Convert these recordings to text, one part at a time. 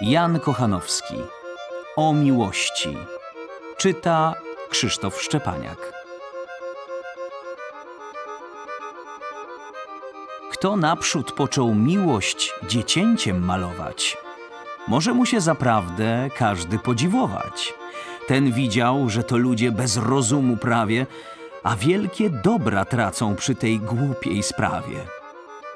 Jan Kochanowski. O miłości. Czyta Krzysztof Szczepaniak. Kto naprzód począł miłość dziecięciem malować, może mu się zaprawdę każdy podziwować. Ten widział, że to ludzie bez rozumu prawie, a wielkie dobra tracą przy tej głupiej sprawie.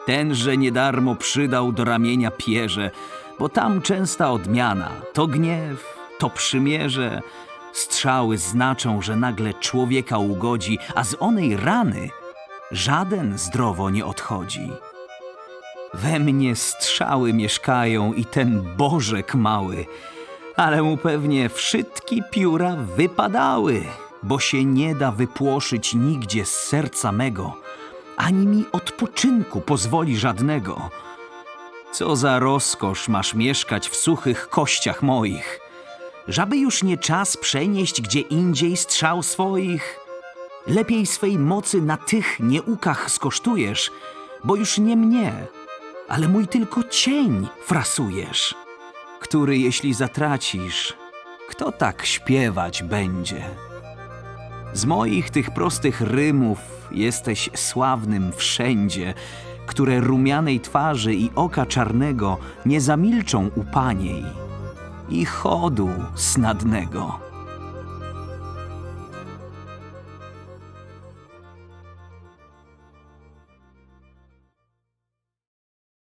Tenże niedarmo przydał do ramienia pierze, bo tam częsta odmiana, to gniew, to przymierze. Strzały znaczą, że nagle człowieka ugodzi, a z onej rany żaden zdrowo nie odchodzi. We mnie strzały mieszkają i ten bożek mały, ale mu pewnie wszystkie pióra wypadały, bo się nie da wypłoszyć nigdzie z serca mego, ani mi odpoczynku pozwoli żadnego. Co za rozkosz masz mieszkać w suchych kościach moich, żaby już nie czas przenieść gdzie indziej strzał swoich. Lepiej swej mocy na tych nieukach skosztujesz, bo już nie mnie, ale mój tylko cień frasujesz, który jeśli zatracisz, kto tak śpiewać będzie? Z moich tych prostych rymów jesteś sławnym wszędzie, które rumianej twarzy i oka czarnego nie zamilczą u paniej i chodu snadnego.